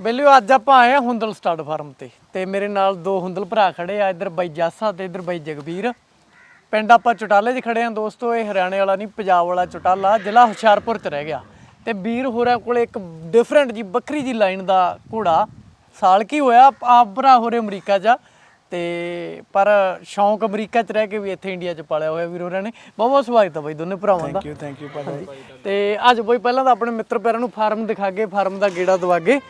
ਬੇਲਿਓ ਅੱਜ ਆਪਾਂ ਆਏ ਆ ਹੁੰਦਲ ਸਟਾਰਟ ਫਾਰਮ ਤੇ ਤੇ ਮੇਰੇ ਨਾਲ ਦੋ ਹੁੰਦਲ ਭਰਾ ਖੜੇ ਆ ਇੱਧਰ ਬਾਈ ਜਾਸਾ ਤੇ ਇੱਧਰ ਬਾਈ ਜਗਬੀਰ ਪਿੰਡ ਆਪਾਂ ਚਟਾਲੇ 'ਚ ਖੜੇ ਆ ਦੋਸਤੋ ਇਹ ਹਰਿਆਣੇ ਵਾਲਾ ਨਹੀਂ ਪੰਜਾਬ ਵਾਲਾ ਚਟਾਲਾ ਜ਼ਿਲ੍ਹਾ ਹੁਸ਼ਿਆਰਪੁਰ 'ਚ ਰਹਿ ਗਿਆ। ਤੇ ਵੀਰ ਹੋਰਾਂ ਕੋਲੇ ਇੱਕ ਡਿਫਰੈਂਟ ਜੀ ਵੱਖਰੀ ਜੀ ਲਾਈਨ ਦਾ ਘੋੜਾ। ਸਾਲ ਕੀ ਹੋਇਆ ਆਪ ਭਰਾ ਹੋਰੇ ਅਮਰੀਕਾ 'ਚ ਆ ਤੇ ਪਰ ਸ਼ੌਂਕ ਅਮਰੀਕਾ 'ਚ ਰਹਿ ਕੇ ਵੀ ਇੱਥੇ ਇੰਡੀਆ 'ਚ ਪਾਲਿਆ ਹੋਇਆ ਵੀਰ ਹੋਰਾਂ ਨੇ। ਬਹੁਤ ਬਹੁਤ ਸਵਾਗਤ ਆ ਬਾਈ ਦੋਨੇ ਭਰਾਵਾਂ ਦਾ। ਥੈਂਕ ਯੂ ਥੈਂਕ ਯੂ ਭਾਜੀ। ਤੇ ਅੱਜ ਬਈ ਪਹਿਲਾਂ ਤਾਂ ਆਪਣੇ ਮਿੱਤਰ ਪਿਆਰਾਂ ਨੂੰ ਫਾਰਮ ਦਿਖਾਗੇ ਫਾਰਮ ਦਾ ਗੇੜਾ ਦਵਾਗੇ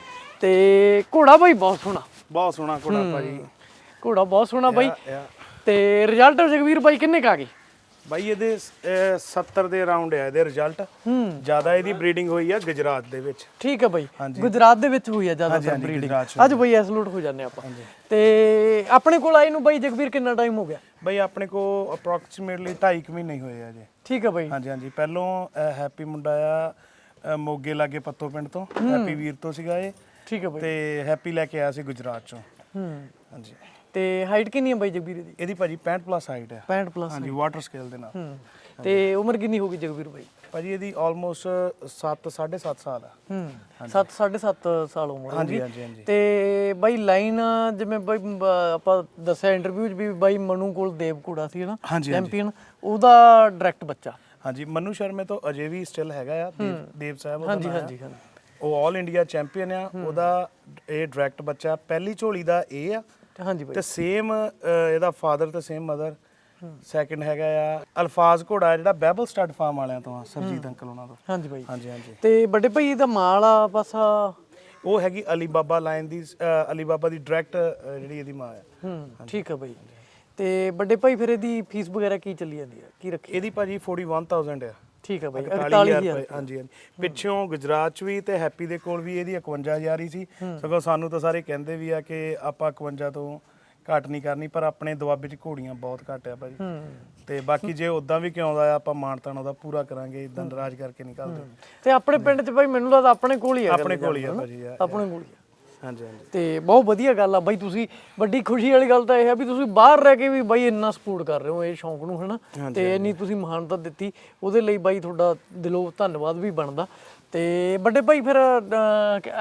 ਤੇ ਘੋੜਾ ਬਈ ਬਹੁਤ ਸੋਹਣਾ। ਬਹੁਤ ਸੋਹਣਾ ਘੋੜਾ ਭਾਜੀ। ਘੋੜਾ ਬਹੁਤ ਸੋਹਣਾ ਬਈ। ਆ। ਤੇ ਰਿਜ਼ਲਟ ਜਗਵੀਰ ਬਾਈ ਕਿੰਨੇ ਕਾ ਗਏ? ਬਾਈ ਇਹਦੇ ਅਹ, 70 ਦੇ ਅਰਾਊਂਡ ਹੈ ਇਹਦੇ ਰਿਜ਼ਲਟ ਹੂੰ। ਜ਼ਿਆਦਾ ਇਹਦੀ ਬਰੀਡਿੰਗ ਹੋਈ ਆ ਗੁਜਰਾਤ ਦੇ ਵਿੱਚ। ਠੀਕ ਹੈ ਬਈ। ਗੁਜਰਾਤ ਦੇ ਵਿੱਚ ਹੋਈ ਆ ਹਾਂਜੀ, ਬਰੀਡਿੰਗ ਅੱਜ ਬਈ ਐਸਲੂਟ ਹੋ ਜਾਂਦੇ ਆਪਾਂ। ਤੇ ਆਪਣੇ ਕੋਲ ਆਈ ਨੂੰ ਬਾਈ ਜਗਵੀਰ ਕਿੰਨਾ ਟਾਈਮ ਹੋ ਗਿਆ? ਬਾਈ ਆਪਣੇ ਕੋ ਅਪਰੋਕਸੀਮੇਟਲੀ 2.5 ਕੁ ਮਹੀਨੇ ਹੀ ਹੋਏ ਆ ਜੇ ਠੀਕ ਹੈ ਬਾਈ। ਹਾਂਜੀ ਹਾਂਜੀ। ਪਹਿਲੋਂ ਹੈਪੀ ਮੁੰਡਾ ਆ ਮੋਗੇ ਲਾਗੇ ਪੱਤੋ ਪਿੰਡ ਤੋਂ। ਹੈਪੀ ਵੀਰ ਤੋਂ ਸੀਗਾ ਇਹ। ਠੀਕ ਹੈ ਬਾਈ। ਤੇ ਹੈਪੀ ਲੈ ਕੇ ਆਇਆ ਸੀ ਗੁਜਰਾਤ ਚੋਂ। ਹੂੰ। ਹਾਂਜੀ। ਤੇ ਹਾਈਟ ਕਿੰਨੀ ਹੈ ਬਾਈ ਜਗਵੀਰ ਦੀ? ਇਹਦੀ ਭਾਜੀ 65 ਪਲੱਸ ਹਾਈਟ ਹੈ। 65 ਪਲੱਸ ਹਾਂਜੀ ਵਾਟਰ ਸਕੇਲ ਦੇ ਨਾਲ। ਹੂੰ। ਤੇ ਉਮਰ ਕਿੰਨੀ ਹੋ ਗਈ ਜਗਵੀਰ ਬਾਈ? ਭਾਜੀ ਇਹਦੀ ਆਲਮੋਸਟ 7 7.5 ਸਾਲ ਆ ਹੂੰ। 7 7.5 ਸਾਲ ਉਮਰ ਹੋ ਹਾਂਜੀ ਹਾਂਜੀ ਹਾਂਜੀ। ਤੇ ਬਾਈ ਲਾਈਨ ਜਿਵੇਂ ਬਾਈ ਆਪਾਂ ਦੱਸਿਆ ਇੰਟਰਵਿਊ 'ਚ ਵੀ ਬਾਈ ਮਨੂ ਕੋਲ ਦੇਵ ਘੋੜਾ ਸੀ ਨਾ ਚੈਂਪੀਅਨ ਉਹਦਾ ਡਾਇਰੈਕਟ ਬੱਚਾ। ਹਾਂਜੀ ਮਨੂ ਸ਼ਰਮੇ ਤੋਂ ਅਜੇ ਵੀ ਸਟਿਲ ਹੈਗਾ ਆ। ਦੇਵ ਸਾਹਿਬ ਉਹਦਾ ਹਾਂਜੀ। ਹਾਂਜੀ ਹਾਂਜੀ। ਉਹ 올 ਇੰਡੀਆ ਚੈਂਪੀਅਨ ਆ ਉਹਦਾ ਇਹ ਡਾਇਰੈਕਟ ਬੱਚਾ ਪਹਿਲੀ ਝੋਲੀ ਦਾ ਇਹ ਆ। ਹਾਂਜੀ ਬਾਈ। ਤੇ ਸੇਮ ਇਹਦਾ ਫਾਦਰ ਤੇ ਸੇਮ ਮਦਰ ਸੈਕਿੰਡ ਹੈਗਾ ਆ ਅਲਫਾਜ਼ ਘੋੜਾ ਜਿਹੜਾ ਬੈਬਲ ਸਟੱਡ ਫਾਰਮ ਵਾਲਿਆਂ ਤੋਂ ਆ ਸਰਜੀਤ ਅੰਕਲ ਉਹਨਾਂ ਤੋਂ। ਹਾਂਜੀ ਬਾਈ। ਹਾਂਜੀ ਹਾਂਜੀ। ਤੇ ਵੱਡੇ ਭਾਈ ਦਾ ਮਾਲ ਆ ਪਾਸਾ ਉਹ ਹੈਗੀ ਅਲੀ ਬਾਬਾ ਲਾਈਨ ਦੀ ਅਲੀ ਬਾਬਾ ਦੀ ਡਾਇਰੈਕਟ ਜਿਹੜੀ ਇਹਦੀ ਮਾਂ ਆ। ਹੂੰ ਠੀਕ ਹੈ ਬਾਈ। ਤੇ ਵੱਡੇ ਭਾਈ ਫਿਰ ਇਹਦੀ ਫੀਸ ਵਗੈਰਾ ਕੀ ਚੱਲੀ ਜਾਂਦੀ ਹੈ ਕੀ ਰੱਖੀ ਇਹਦੀ ਭਾਜੀ 41000 ਆ। ਠੀਕ ਹੈ ਬਾਈ 41000 41000 ਰੁਪਏ ਹਾਂਜੀ ਹਾਂਜੀ। ਪਿੱਛੋਂ ਗੁਜਰਾਤ ਚ ਵੀ ਤੇ ਹੈਪੀ ਦੇ ਕੋਲ ਵੀ ਇਹਦੀ 51000 ਹੀ ਸੀ। ਸਗੋਂ ਸਾਨੂੰ ਤਾਂ ਸਾਰੇ ਕਹਿੰਦੇ ਵੀ ਆ ਕਿ ਆਪਾਂ 51 ਤੋਂ ਘੱਟ ਨਹੀਂ ਕਰਨੀ ਪਰ ਆਪਣੇ ਦੁਆਬੇ ਚ ਘੋੜੀਆਂ ਬਹੁਤ ਘੱਟ ਆ ਭਾਜੀ ਤੇ ਬਾਕੀ ਜੇ ਉਦਾਂ ਵੀ ਕਿਉਂ ਆਉਂਦਾ ਆ ਆਪਾਂ ਮਾਨਤਾਨ ਉਹਦਾ ਪੂਰਾ ਕਰਾਂਗੇ ਇਦਾਂ ਨਰਾਜ ਕਰਕੇ ਨਹੀਂ ਕਰਦੇ ਤੇ ਆਪਣੇ ਪਿੰਡ 'ਚ ਬਾਈ ਮੈਨੂੰ ਲੱਗਦਾ ਆਪਣੇ ਕੋਲ ਹੀ ਹੈ ਆਪਣੇ ਕੋਲ ਹੀ ਆ ਭਾਜੀ ਆ ਆਪਣੇ ਕੋਲ ਹੀ ਆ। ਹਾਂਜੀ ਹਾਂਜੀ। ਤੇ ਬਹੁਤ ਵਧੀਆ ਗੱਲ ਆ ਬਾਈ ਤੁਸੀਂ ਵੱਡੀ ਖੁਸ਼ੀ ਵਾਲੀ ਗੱਲ ਤਾਂ ਇਹ ਹੈ ਵੀ ਤੁਸੀਂ ਬਾਹਰ ਰਹਿ ਕੇ ਵੀ ਬਾਈ ਇੰਨਾ ਸਪੋਰਟ ਕਰ ਰਹੇ ਹੋ ਇਹ ਸ਼ੌਂਕ ਨੂੰ ਹਨਾ? ਤੇ ਇੰਨੀ ਤੁਸੀਂ ਮਹਾਨਤਾ ਦਿੱਤੀ ਉਹਦੇ ਲਈ ਬਾਈ ਤੁਹਾਡਾ ਦਿਲੋਂ ਧੰਨਵਾਦ ਵੀ ਬਣਦਾ। ਤੇ ਵੱਡੇ ਭਾਈ ਫਿਰ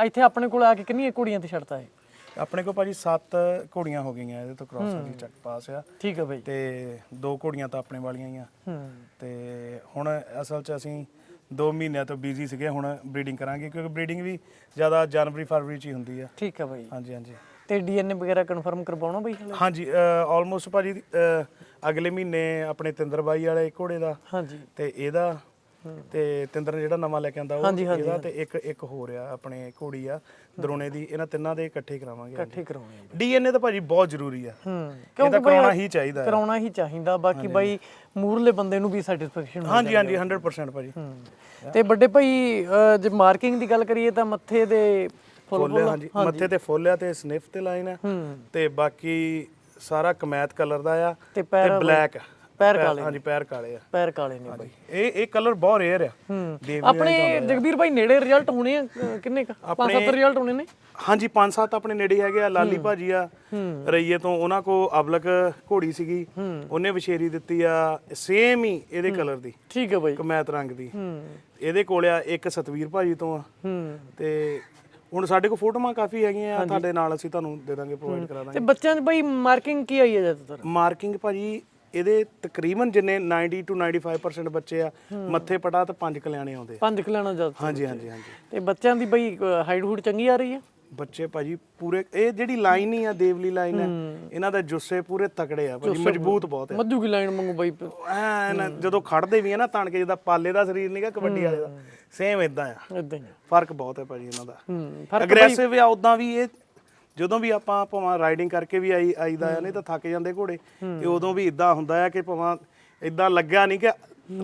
ਇੱਥੇ ਆਪਣੇ ਕੋਲ ਆ ਕੇ ਕਿੰਨੀਆਂ ਕੁੜੀਆਂ ਤੇ ਛੱਡਤਾ ਹੈ ਆਪਣੇ ਕੋਲ ਭਾਜੀ 7 ਘੋੜੀਆਂ ਹੋ ਗਈਆਂ ਇਹਦੇ ਤੋਂ ਕ੍ਰਾਸ ਦੀ ਚੱਕ ਪਾਸ ਆ। ਠੀਕ ਹੈ ਬਾਈ। ਤੇ ਦੋ ਘੋੜੀਆਂ ਤਾਂ ਆਪਣੇ ਵਾਲੀਆਂ ਹੀ ਆ। ਹੂੰ। ਤੇ ਹੁਣ ਅਸਲ 'ਚ ਅਸੀਂ 2 ਮਹੀਨਿਆਂ ਤੋਂ ਬਿਜ਼ੀ ਸੀਗੇ ਹੁਣ ਬਰੀਡਿੰਗ ਕਰਾਂਗੇ ਕਿਉਂਕਿ ਬਰੀਡਿੰਗ ਵੀ ਜ਼ਿਆਦਾ ਜਨਵਰੀ ਫਰਵਰੀ 'ਚ ਹੀ ਹੁੰਦੀ ਆ। ਠੀਕ ਹੈ ਬਾਈ। ਹਾਂਜੀ ਹਾਂਜੀ। ਤੇ ਡੀਐਨਏ ਵਗੈਰਾ ਕਨਫਰਮ ਕਰਵਾਉਣਾ ਬਾਈ ਹਲੇ? ਹਾਂਜੀ ਆਲਮੋਸਟ ਭਾਜੀ ਅਹ, ਅਗਲੇ ਮਹੀਨੇ ਆਪਣੇ ਤਿੰਦਰ ਬਾਈ ਵਾਲੇ ਘੋੜੇ ਦਾ। ਹਾਂਜੀ। ਤੇ ਇਹਦਾ ਤੇ ਤਿੰਦਰ ਨੇ ਜਿਹੜਾ ਨਵਾਂ ਲੈ ਕੇ ਆਂਦਾ ਉਹ ਹਾਂਜੀ, ਹਾਂਜੀ, ਇਹਦਾ ਤੇ ਇੱਕ ਇੱਕ ਹੋ ਰਿਹਾ ਆਪਣੇ ਘੋੜੀ ਆ ਦਰੋਣੇ ਦੀ ਇਹਨਾਂ ਤਿੰਨਾਂ ਦੇ ਇਕੱਠੇ ਕਰਾਵਾਂਗੇ ਇਕੱਠੇ ਕਰਾਉਣੇ ਆ ਡੀਐਨਏ ਤਾਂ ਭਾਜੀ ਬਹੁਤ ਜ਼ਰੂਰੀ ਆ। ਹੂੰ ਤਾਂ ਕਰਾਉਣਾ ਹੀ ਚਾਹੀਦਾ ਹੈ ਕਰਾਉਣਾ ਹੀ ਚਾਹੀਦਾ ਬਾਕੀ ਬਾਈ ਮੂਰਲੇ ਬੰਦੇ ਨੂੰ ਵੀ ਸੈਟੀਸਫੈਕਸ਼ਨ ਹਾਂਜੀ ਹਾਂਜੀ 100% ਭਾਜੀ। ਹੂੰ ਤੇ ਵੱਡੇ ਭਾਈ ਅਹ, ਜੇ ਮਾਰਕਿੰਗ ਦੀ ਗੱਲ ਕਰੀਏ ਤਾਂ ਮੱਥੇ ਦੇ ਫੁੱਲ ਫੁੱਲ ਹਾਂਜੀ। ਮੱਥੇ ਤੇ ਫੁੱਲ ਆ ਤੇ ਸਨਿਫ ਤੇ ਲਾਈਨ ਆ। ਹੂੰ। ਤੇ ਬਾਕੀ ਸਾਰਾ ਕਮੈਤ ਕਲਰ ਦਾ ਆ ਤੇ ਬਲੈਕ ਪੈਰ ਕਾਲੇ ਹਾਂਜੀ ਪੈਰ ਕਾਲੇ ਆ। ਪੈਰ ਕਾਲੇ ਨੇ ਬਾਈ। ਇਹ ਇਹ ਕਲਰ ਬਹੁਤ ਰੇਅਰ ਆ। ਹੂੰ। ਆਪਣੇ ਜਗਬੀਰ ਭਾਈ ਨੇੜੇ ਰਿਜ਼ਲਟ ਹੋਣੇ ਆ ਅਹ, ਕਿੰਨੇ ਕ? ਪੰਜ ਸੱਤ ਰਿਜ਼ਲਟ ਹੋਣੇ ਨੇ? ਹਾਂਜੀ ਪੰਜ ਸੱਤ ਆਪਣੇ ਨੇੜੇ ਹੈਗੇ ਆ। ਲਾਲੀ ਭਾਜੀ ਆ ਰਈਏ ਤੋਂ ਉਹਨਾਂ ਕੋ ਅਬਲਕ ਘੋੜੀ ਸੀਗੀ। ਉਹਨੇ ਵਿਸ਼ੇਰੀ ਦਿੱਤੀ ਆ ਸੇਮ ਹੀ ਇਹਦੇ ਕਲਰ ਦੀ। ਠੀਕ ਹੈ ਬਾਈ। ਕਮੈਤ ਰੰਗ ਦੀ। ਇਹਦੇ ਕੋਲ ਆ ਇੱਕ ਸਤਵੀਰ ਭਾਜੀ ਤੋਂ ਆ। ਹੂੰ। ਤੇ ਹੁਣ ਸਾਡੇ ਕੋਲ ਫੋਟੋਆਂ ਕਾਫੀ ਹੈਗੀਆਂ ਆ। ਤੁਹਾਡੇ ਨਾਲ ਅਸੀਂ ਤੁਹਾਨੂੰ ਦੇ ਦਾਂਗੇ ਪ੍ਰੋਵਾਈਡ ਕਰਾ ਦਾਂਗੇ। ਤੇ ਬੱਚਿਆਂ 'ਚ ਬਾਈ ਮਾਰਕਿੰਗ ਕੀ ਆਈ ਹੈ ਜ਼ਿਆਦਾਤਰ? ਮਾਰਕਿੰਗ ਭਾਜੀ ਇਹਦੇ ਤਕਰੀਬਨ ਜਿੰਨੇ 90 ਟੂ 95% ਬੱਚੇ ਆ ਮੱਥੇ ਪਟਾ ਤੇ ਪੰਜ ਕਲਿਆਣੇ ਆਉਂਦੇ ਆ। ਪੰਜ ਕਿਲਾਣਾ ਜ਼ਿਆਦਾ ਹਾਂਜੀ ਹਾਂਜੀ ਹਾਂਜੀ। ਤੇ ਬੱਚਿਆਂ ਦੀ ਬਾਈ ਹਾਈਟ ਹੂਟ ਚੰਗੀ ਆ ਰਹੀ ਹੈ ਬੱਚੇ ਭਾਜੀ ਪੂਰੇ ਇਹ ਜਿਹੜੀ ਲਾਈਨ ਹੀ ਆ ਦੇਵਲੀ ਲਾਈਨ ਹੈ। ਇਹਨਾਂ ਦੇ ਜੁੱਸੇ ਪੂਰੇ ਤਕੜੇ ਆ ਭਾਜੀ ਮਜ਼ਬੂਤ ਬਹੁਤ ਆ। ਮੱਧੂ ਕੀ ਲਾਈਨ ਮੰਗੂ ਬਾਈ ਐਨ ਜਦੋਂ ਖੜਦੇ ਵੀ ਆ ਨਾ ਤਾਣ ਕੇ ਜਿੱਦਾਂ ਪਾਲੇ ਦਾ ਸਰੀਰ ਨਹੀਂਗਾ ਕਬੱਡੀ ਵਾਲੇ ਦਾ ਸੇਮ ਇਦਾਂ ਆ। ਇਦਾਂ ਹੀ। ਫ਼ਰਕ ਬਹੁਤ ਹੈ ਭਾਜੀ ਇਹਨਾਂ ਦਾ। ਹੂੰ ਅਗਰੈਸਿਵ ਆ ਉਦਾਂ ਵੀ ਇਹ ਜਦੋਂ ਵੀ ਆਪਾਂ ਭਾਵੇਂ ਰਾਈਡਿੰਗ ਕਰਕੇ ਵੀ ਆਈ ਆਈਦਾ ਆ ਨਹੀਂ ਤਾਂ ਥੱਕ ਜਾਂਦੇ ਘੋੜੇ। ਤੇ ਉਦੋਂ ਵੀ ਇਦਾਂ ਹੁੰਦਾ ਆ ਕਿ ਭਾਵੇਂ ਇਦਾਂ ਲੱਗਾ ਨਹੀਂ ਕਿ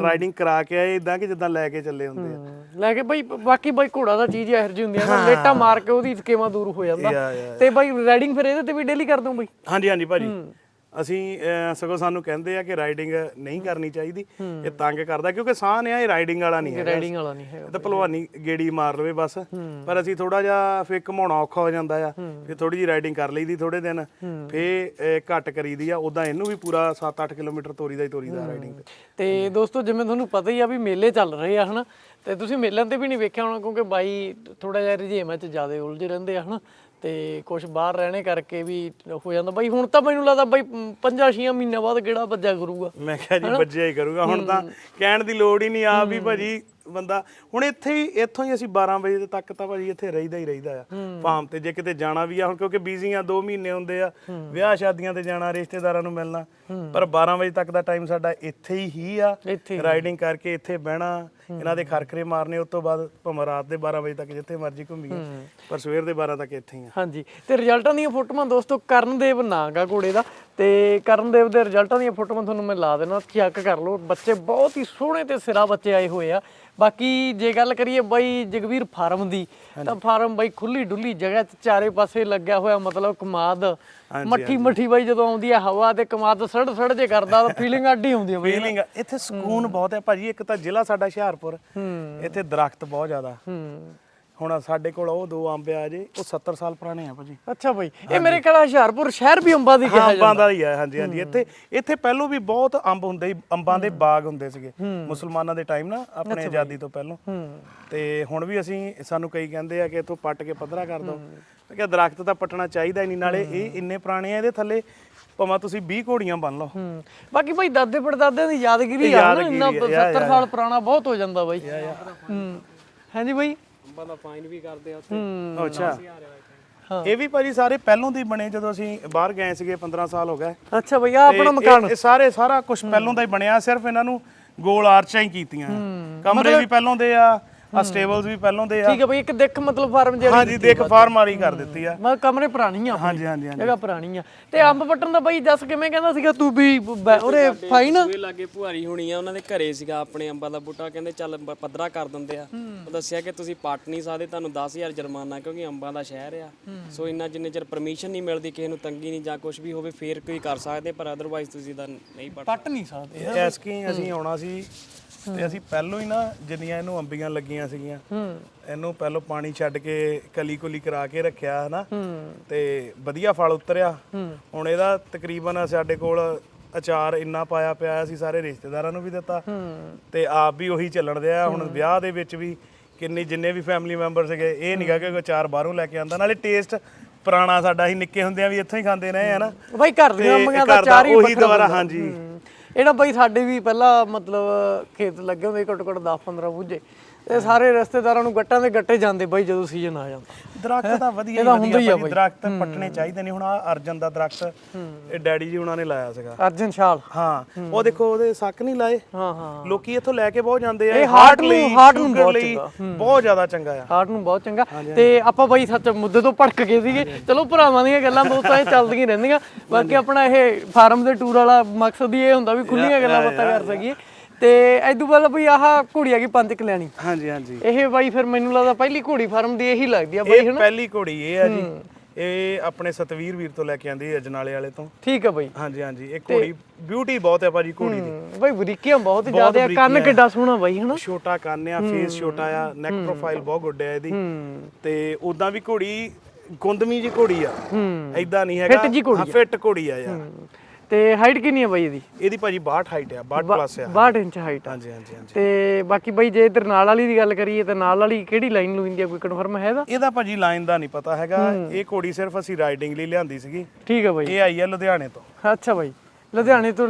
ਰਾਈਡਿੰਗ ਕਰਾ ਕੇ ਆਏ ਇਦਾਂ ਕਿ ਜਿੱਦਾਂ ਲੈ ਕੇ ਚੱਲੇ ਹੁੰਦੇ ਆ। ਲੈ ਕੇ ਬਾਈ ਬਾਕੀ ਬਾਈ ਘੋੜਾ ਦਾ ਚੀਜ਼ ਇਹੋ ਜਿਹੀ ਹੁੰਦੀ ਆ ਨਾ ਲੇਟਾ ਮਾਰ ਕੇ ਉਹਦੀ ਸਕੇਮਾ ਦੂਰ ਹੋ ਜਾਂਦਾ। ਤੇ ਬਾਈ ਰਾਈਡਿੰਗ ਫਿਰ ਇਹਦੇ ਤੇ ਵੀ ਡੇਲੀ ਕਰ ਦੂੰ ਬਾਈ? ਹਾਂਜੀ ਹਾਂਜੀ ਭਾਜੀ। ਅਸੀਂ ਸਗੋਂ ਸਾਨੂੰ ਕਹਿੰਦੇ ਆ ਕਿ ਰਾਈਡਿੰਗ ਨਹੀਂ ਕਰਨੀ ਚਾਹੀਦੀ ਇਹ ਤੰਗ ਕਰਦਾ ਕਿਉਂਕਿ ਸਾਹ ਨੇ ਆ ਇਹ ਰਾਈਡਿੰਗ ਵਾਲਾ ਨਹੀਂ ਹੈ ਰਾਈਡਿੰਗ ਵਾਲਾ ਨਹੀਂ ਇਹ ਤਾਂ ਭਲਵਾਨੀ ਗੇੜੀ ਮਾਰ ਲਵੇ ਬਸ। ਪਰ ਅਸੀਂ ਥੋੜਾ ਜਿਹਾ ਫੇਰ ਘਮਾਉਣਾ ਔਖਾ ਹੋ ਜਾਂਦਾ ਆ। ਫਿਰ ਥੋੜੀ ਜੀ ਰਾਈਡਿੰਗ ਕਰ ਲਈਦੀ ਥੋੜੇ ਦਿਨ। ਫੇ ਘੱਟ ਕਰੀਦੀ ਆ। ਉਦਾਂ ਇਹਨੂੰ ਵੀ ਪੂਰਾ 7-8 ਕਿਲੋਮੀਟਰ ਤੋਰੀਦਾ ਹੀ ਤੋਰੀਦਾ ਰਾਈਡਿੰਗ ਤੇ। ਤੇ ਦੋਸਤੋ ਜਿਵੇਂ ਤੁਹਾਨੂੰ ਪਤਾ ਹੀ ਆ ਵੀ ਮੇਲੇ ਚੱਲ ਰਹੇ ਆ ਹਨਾ? ਤੇ ਤੁਸੀਂ ਮੇਲਿਆਂ ਤੇ ਵੀ ਨਹੀਂ ਵੇਖਿਆ ਹੋਣਾ ਕਿਉਂਕਿ ਬਾਈ ਥੋੜਾ ਜਿਹਾ ਰਜੇਮਾਂ 'ਚ ਜ਼ਿਆਦਾ ਉਲਝੇ ਰਹਿੰਦੇ ਆ ਹਨਾ? ਤੇ ਕੁਝ ਬਾਹਰ ਰਹਿਣੇ ਕਰਕੇ ਵੀ ਹੋ ਜਾਂਦਾ। ਬਾਈ ਹੁਣ ਤਾਂ ਮੈਨੂੰ ਲੱਗਦਾ ਬਾਈ 5-6 ਮਹੀਨਿਆਂ ਬਾਅਦ ਕਿਹੜਾ ਵੱਜਿਆ ਕਰੂਗਾ। ਮੈਂ ਕਿਹਾ ਜੀ ਬੱਜਿਆ ਹੀ ਕਰੂਗਾ। ਹੁਣ ਤਾਂ ਕਹਿਣ ਦੀ ਲੋੜ ਹੀ ਨਹੀਂ ਆ ਵੀ ਭਾਜੀ ਬੰਦਾ ਹੁਣ ਇੱਥੇ ਹੀ ਇੱਥੋਂ ਹੀ ਅਸੀਂ 12 ਵਜੇ ਤੱਕ ਤਾਂ ਭਾਜੀ ਇੱਥੇ ਰਹੀਦਾ ਹੀ ਰਹੀਦਾ ਆ। ਫਾਰਮ ਤੇ ਜੇ ਕਿਤੇ ਜਾਣਾ ਵੀ ਆ ਹੁਣ ਕਿਉਂਕਿ ਬਿਜ਼ੀ ਆ 2 ਮਹੀਨੇ ਹੁੰਦੇ ਆ ਵਿਆਹ ਸ਼ਾਦੀਆਂ ਤੇ ਜਾਣਾ ਰਿਸ਼ਤੇਦਾਰਾਂ ਨੂੰ ਮਿਲਣਾ। ਪਰ 12 ਵਜੇ ਤੱਕ ਦਾ ਟਾਈਮ ਸਾਡਾ ਇੱਥੇ ਹੀ ਹੀ ਆ। ਰਾਈਡਿੰਗ ਕਰਕੇ ਇੱਥੇ ਬਹਿਣਾ ਇਹਨਾਂ ਦੇ ਖਰਖਰੇ ਮਾਰਨੇ ਉਸ ਤੋਂ ਬਾਅਦ ਭਾਵੇਂ ਰਾਤ ਦੇ 12 ਵਜੇ ਤੱਕ ਜਿੱਥੇ ਮਰਜ਼ੀ ਘੁੰਮੀਏ ਪਰ ਸਵੇਰ ਦੇ 12 ਤੱਕ ਇੱਥੇ ਹੀ ਆ। ਹਾਂਜੀ। ਤੇ ਰਿਜ਼ਲਟਾਂ ਦੀਆਂ ਫੋਟੋਆਂ ਦੋਸਤੋ ਕਰਨਦੇਵ ਨਾਂਗਾ ਘੋੜੇ ਦਾ। ਤੇ ਕਰਨਦੇਵ ਦੇ ਰਿਜ਼ਲਟਾਂ ਦੀਆਂ ਫੋਟੋਆਂ ਤੁਹਾਨੂੰ ਮੈਂ ਲਾ ਦੇਣਾ ਚੈੱਕ ਕਰ ਲਓ। ਬੱਚੇ ਬਹੁਤ ਹੀ ਸੋਹਣੇ ਤੇ ਸਿਰਾ ਬੱਚੇ ਆਏ ਹੋਏ ਆ। ਬਾਕੀ ਜੇ ਗੱਲ ਕਰੀਏ ਬਾਈ ਜਗਵੀਰ ਫਾਰਮ ਦੀ ਤਾਂ ਫਾਰਮ ਬਾਈ ਖੁੱਲੀ ਡੁੱਲੀ ਜਗ੍ਹਾ 'ਚ ਚਾਰੇ ਪਾਸੇ ਲੱਗਿਆ ਹੋਇਆ ਮਤਲਬ ਕਮਾਦ। ਮੱਠੀ ਮੱਠੀ ਬਾਈ ਜਦੋਂ ਆਉਂਦੀ ਆ ਹਵਾ ਤੇ ਕਮਾਦ ਸੜ ਸੜ ਜੇ ਕਰਦਾ ਤਾਂ ਫੀਲਿੰਗ ਅੱਡੀ ਆਉਂਦੀ ਆ ਬਾਈ ਫੀਲਿੰਗ ਇੱਥੇ ਸਕੂਨ ਬਹੁਤ ਹੈ ਭਾਜੀ ਇੱਕ ਤਾਂ ਜ਼ਿਲ੍ਹਾ ਸਾਡਾ ਹੁਸ਼ਿਆਰਪੁਰ। ਇੱਥੇ ਦਰਖਤ ਬਹੁਤ ਜ਼ਿਆਦਾ। ਹੂੰ। ਹੁਣ ਸਾਡੇ ਕੋਲ ਉਹ ਦੋ ਅੰਬ ਆ ਜੇ ਉਹ 70 ਸਾਲ ਪੁਰਾਣੇ ਆ ਭਾਜੀ। ਅੱਛਾ ਬਾਈ ਇਹ ਮੇਰੇ ਖਿਆਲ ਹੁਸ਼ਿਆਰਪੁਰ ਸ਼ਹਿਰ ਵੀ ਅੰਬਾਂ ਦੀ ਕਿਹਾ ਅੰਬਾਂ ਦਾ ਹੀ ਆ ਹਾਂਜੀ ਹਾਂਜੀ ਇੱਥੇ ਇੱਥੇ ਪਹਿਲੋਂ ਵੀ ਬਹੁਤ ਅੰਬ ਹੁੰਦੇ ਸੀ ਅੰਬਾਂ ਦੇ ਬਾਗ ਹੁੰਦੇ ਸੀਗੇ। ਮੁਸਲਮਾਨਾਂ ਦੇ ਟਾਈਮ ਨਾ ਆਪਣੇ ਆਜ਼ਾਦੀ ਤੋਂ ਪਹਿਲਾਂ। ਤੇ ਹੁਣ ਵੀ ਅਸੀਂ ਸਾਨੂੰ ਕਈ ਕਹਿੰਦੇ ਆ ਕਿ ਇੱਥੋਂ ਪੱਟ ਕੇ ਪੱਧਰਾ ਕਰ ਦਿਓ। ਮੈਂ ਕਿਹਾ ਦਰਖਤ ਤਾਂ ਪੱਟਣਾ ਚਾਹੀਦਾ ਹੀ ਨਹੀਂ ਨਾਲੇ ਇਹ ਇੰਨੇ ਪੁਰਾਣੇ ਆ ਇਹਦੇ ਥੱਲੇ ਭਾਵੇਂ ਤੁਸੀਂ 20 ਘੋੜੀਆਂ ਬੰਨ ਲਓ। ਹੂੰ। ਬਾਕੀ ਭਾਈ ਦਾਦੇ ਪੜਦਾਦਿਆਂ ਦੀ ਯਾਦਗਿਰੀ ਆ ਨਾ ਇੰਨਾ 70 ਸਾਲ ਪੁਰਾਣਾ ਬਹੁਤ ਹੋ ਜਾਂਦਾ ਬਾਈ। ਹੂੰ। ਹਾਂਜੀ ਬਾਈ ਅੰਬਾਂ ਦਾ ਫਾਈਨ ਵੀ ਕਰਦੇ ਆ ਉੱਥੇ। ਹੂੰ। ਅੱਛਾ। ਇਹ ਵੀ ਭਾਜੀ ਸਾਰੇ ਪਹਿਲੋਂ ਦੇ ਹੀ ਬਣੇ ਜਦੋਂ ਅਸੀਂ ਬਾਹਰ ਗਏ ਸੀਗੇ 15 ਸਾਲ ਹੋ ਗਏ। ਅੱਛਾ ਬਈ ਆ ਆਪਣਾ ਮਕਾਨ। ਇਹ ਸਾਰੇ ਸਾਰਾ ਕੁਝ ਪਹਿਲੋਂ ਦਾ ਹੀ ਬਣਿਆ ਸਿਰਫ ਇਹਨਾਂ ਨੂੰ ਗੋਲ ਆਰਚਾਂ ਹੀ ਕੀਤੀਆਂ। ਕਮਰੇ ਵੀ ਪਹਿਲੋਂ ਦੇ ਆ ਆ ਸਟੇਬਲਸ ਵੀ ਪਹਿਲੋਂ ਦੇ ਆ। ਠੀਕ ਹੈ ਬਈ ਇੱਕ ਦੇਖ ਮਤਲਬ ਫਾਰਮ ਜਿਹੜੀ ਹਾਂਜੀ ਦੇਖ ਫਾਰਮ ਵਾਲੀ ਕਰ ਦਿੱਤੀ ਆ। ਮੈਂ ਕਮਰੇ ਪੁਰਾਣੀ ਆ ਹਾਂਜੀ ਹਾਂਜੀ ਹਾਂਜੀ। ਜਗ੍ਹਾ ਪੁਰਾਣੀ ਆ। ਤੇ ਅੰਬ ਪੱਟਣ ਦਾ ਬਾਈ ਜੱਸ ਕਿਵੇਂ ਕਹਿੰਦਾ ਸੀਗਾ ਤੂੰ ਵੀ ਉਹਦੇ ਫਾਈਨ? ਸੂਏ ਲਾਗੇ ਭੁਆਰੀ ਹੋਣੀ ਆ ਉਹਨਾਂ ਦੇ ਘਰੇ ਸੀਗਾ ਆਪਣੇ ਅੰਬਾਂ ਦਾ ਬੂਟਾ। ਕਹਿੰਦੇ ਚੱਲ ਬ- ਪੱਧਰਾ ਕਰ ਦਿੰਦੇ ਆ। ਉਹ ਦੱਸਿਆ ਕਿ ਤੁਸੀਂ ਪੱਟ ਨਹੀਂ ਸਕਦੇ ਤੁਹਾਨੂੰ 10000 ਜੁਰਮਾਨਾ ਕਿਉਂਕਿ ਅੰਬਾਂ ਦਾ ਸ਼ਹਿਰ ਆ। ਸੋ ਇੰਨਾ ਜਿੰਨੇ ਚਿਰ ਪਰਮਿਸ਼ਨ ਨਹੀਂ ਮਿਲਦੀ ਕਿਸੇ ਨੂੰ ਤੰਗੀ ਨਹੀਂ ਜਾਂ ਕੁਝ ਵੀ ਹੋਵੇ ਫੇਰ ਕੋਈ ਕਰ ਸਕਦੇ ਪਰ ਅਦਰਵਾਈਜ਼ ਤੁਸੀਂ ਤਾਂ ਨਹੀਂ ਪੱਟ ਪੱਟ ਨਹੀਂ ਸਕਦੇ। ਐਸਕੀ ਅਸੀਂ ਆਉਣਾ ਸੀ ਤੇ ਅਸੀਂ ਪਹਿਲੋਂ ਹੀ ਨਾ ਜਿੰਨੀਆਂ ਇਹਨੂੰ ਅੰਬੀਆਂ ਲੱਗੀਆਂ ਸੀਗੀਆਂ ਇਹਨੂੰ ਪਹਿਲੋਂ ਪਾਣੀ ਛੱਡ ਕੇ ਕਲੀ ਕੁਲੀ ਕਰਾ ਕੇ ਰੱਖਿਆ ਹਨਾ? ਤੇ ਵਧੀਆ ਫਲ ਉਤਰਿਆ। ਹੁਣ ਇਹਦਾ ਤਕਰੀਬਨ ਸਾਡੇ ਕੋਲ ਅਚਾਰ ਇੰਨਾ ਪਾਇਆ ਪਿਆ ਅਸੀਂ ਸਾਰੇ ਰਿਸ਼ਤੇਦਾਰਾਂ ਨੂੰ ਵੀ ਦਿੱਤਾ। ਤੇ ਆਪ ਵੀ ਉਹੀ ਚੱਲਣ ਦਿਆ। ਹੁਣ ਵਿਆਹ ਦੇ ਵਿੱਚ ਵੀ ਕਿੰਨੀ ਜਿੰਨੇ ਵੀ ਫੈਮਿਲੀ ਮੈਂਬਰ ਸੀਗੇ ਇਹ ਨਿਕਾ ਕਿ ਕੋਈ ਅਚਾਰ ਬਾਹਰੋਂ ਲੈ ਕੇ ਆਂਦਾ ਨਾਲੇ ਟੇਸਟ ਪੁਰਾਣਾ ਸਾਡਾ ਅਸੀਂ ਨਿੱਕੇ ਹੁੰਦਿਆਂ ਵੀ ਇੱਥੋਂ ਹੀ ਖਾਂਦੇ ਰਹੇ ਹਨਾ? ਬਾਈ ਘਰ ਦੀਆਂ ਅੰਬੀਆਂ ਦਾ ਘਰ ਦਾ ਚਾਰ ਹੀ ਉਹੀ ਦੁਬਾਰਾ। ਹਾਂਜੀ। ਹੂੰ। ਇਹ ਨਾ ਬਈ ਸਾਡੇ ਵੀ ਪਹਿਲਾਂ ਮਤਲਬ ਖੇਤ ਲੱਗੇ ਹੁੰਦੇ ਘੱਟੋ ਘੱਟ 10 15 ਬੂਝੇ। ਤੇ ਸਾਰੇ ਰਿਸ਼ਤੇਦਾਰਾਂ ਨੂੰ ਗੱਟਾਂ ਦੇ ਗੱਟੇ ਜਾਂਦੇ ਬਾਈ ਜਦੋਂ ਸੀਜ਼ਨ ਆ ਜਾਂਦਾ। ਦਰਖਤ ਤਾਂ ਵਧੀਆ ਹੀ ਇਹਦਾ ਹੁੰਦਾ ਹੀ ਆ ਭਾਜੀ ਦਰਖਤ ਪੱਟਣੇ ਚਾਹੀਦੇ ਨੇ। ਹੁਣ ਆ ਅਰਜਨ ਦਾ ਦਰਖਤ ਇਹ ਡੈਡੀ ਜੀ ਉਹਨਾਂ ਨੇ ਲਾਇਆ ਸੀਗਾ। ਅਰਜਨ ਸ਼ਾਲ। ਹਾਂ ਉਹ ਦੇਖੋ ਉਹਦੇ ਸੱਕ ਨਹੀਂ ਲਾਏ। ਹਾਂ ਹਾਂ। ਲੋਕੀ ਇੱਥੋਂ ਲੈ ਕੇ ਬਹੁਤ ਜਾਂਦੇ ਆ। ਇਹ heart ਨੂੰ- heart ਨੂੰ sugar ਬਹੁਤ ਲਈ, ਚੰਗਾ। ਬਹੁਤ ਜ਼ਿਆਦਾ ਚੰਗਾ ਆ। ਹਾਰਟ ਨੂੰ ਬਹੁਤ ਚੰਗਾ। ਤੇ ਆਪਾਂ ਬਾਈ ਸੱਚ ਮੁੱਦੇ ਤੋਂ ਭੜਕ ਗਏ ਸੀਗੇ। ਚਲੋ ਭਰਾਵਾਂ ਦੀਆਂ ਗੱਲਾਂ ਦੋਸਤਾਂ ਇਹ ਚੱਲਦੀਆਂ ਰਹਿੰਦੀਆਂ। ਬਾਕੀ ਆਪਣਾ ਇਹ ਫਾਰਮ ਦੇ ਟੂਰ ਵਾਲਾ ਮਕਸਦ ਹੀ ਇਹ ਹੁੰਦਾ ਵੀ ਖੁੱਲੀਆਂ ਗੱਲਾਂ ਬਾਤਾਂ ਕਰ ਸਕੀਏ। ਤੇ ਐਦੂ ਬਾਅਦ ਬਈ ਆਹ ਘੋੜੀ ਆ ਗਈ ਪੰਜ ਕਲਿਆਣੀ ਹਾਂਜੀ ਹਾਂਜੀ। ਇਹ ਬਾਈ ਫਿਰ ਮੈਨੂੰ ਲੱਗਦਾ ਪਹਿਲੀ ਘੋੜੀ ਫਾਰਮ ਦੀ ਇਹੀ ਲੱਗਦੀ ਆ ਬਾਈ ਇਹ ਪਹਿਲੀ ਘੋੜੀ ਇਹ ਆ ਜੀ। ਇਹ ਆਪਣੇ ਸਤਵੀਰ ਵੀਰ ਤੋਂ ਲੈ ਕੇ ਆਂਦੀ ਅਜਨਾਲੇ ਵਾਲੇ ਤੋਂ। ਠੀਕ ਆ ਬਾਈ। ਹਾਂਜੀ ਹਾਂਜੀ। ਇਹ ਘੋੜੀ ਬਿਊਟੀ ਬਹੁਤ ਹੈ ਭਾਜੀ ਘੋੜੀ ਦੀ। ਹਮ, ਬਾਈ ਬਰੀਕੀਆਂ ਬਹੁਤ ਜ਼ਿਆਦਾ ਆ ਕੰਨ ਕਿੱਡਾ ਸੋਹਣਾ ਬਾਈ ਹਨਾ? ਛੋਟਾ ਕੰਨ ਆ ਫੇਸ ਛੋਟਾ ਆ ਨੈਕ ਪ੍ਰੋਫਾਈਲ ਬਹੁਤ ਗੁੱਡ ਹੈ ਇਹਦੀ। ਤੇ ਉਦਾਂ ਵੀ ਘੋੜੀ ਗੁੰਦਮੀ ਜੀ ਘੋੜੀ ਆ। ਐਦਾਂ ਨਹੀਂ ਹੈਗਾ। Fit ਜਿਹੀ ਘੋੜੀ ਹਾਂ, ਫਿੱਟ ਘੋੜੀ ਆ ਯਾਰ। ਤੇ ਹਾਈਟ ਕਿੰਨੀ ਆ ਬਾਈ ਇਹਦੀ? ਇਹਦੀ ਭਾਜੀ 62 ਹਾਈਟ ਆ 62 ਪਲੱਸ ਆ। 62 ਇੰਚ ਹਾਈਟ ਹਾਂਜੀ ਹਾਂਜੀ ਹਾਂਜੀ। ਤੇ ਬਾਕੀ ਬਾਈ ਜੇ ਇਧਰ ਨਾਲ ਵਾਲੀ ਦੀ ਗੱਲ ਕਰੀਏ ਤਾਂ ਨਾਲ ਵਾਲੀ ਕਿਹੜੀ ਲਾਈਨ ਲੂਇੰਦੀ ਆ ਕੋਈ ਕਨਫਰਮ ਹੈ ਇਹਦਾ? ਇਹਦਾ ਭਾਜੀ ਲਾਈਨ ਦਾ ਨਹੀਂ ਪਤਾ ਹੈਗਾ। ਇਹ ਘੋੜੀ ਸਿਰਫ ਅਸੀਂ ਰਾਈਡਿੰਗ ਲਈ ਲਿਆਂਦੀ ਸੀਗੀ। ਠੀਕ ਆ ਬਾਈ। ਇਹ ਆਈ ਆ ਲੁਧਿਆਣੇ ਤੋਂ। ਅੱਛਾ ਬਾਈ ਲੁਧਿਆਣੇ ਤੋਂ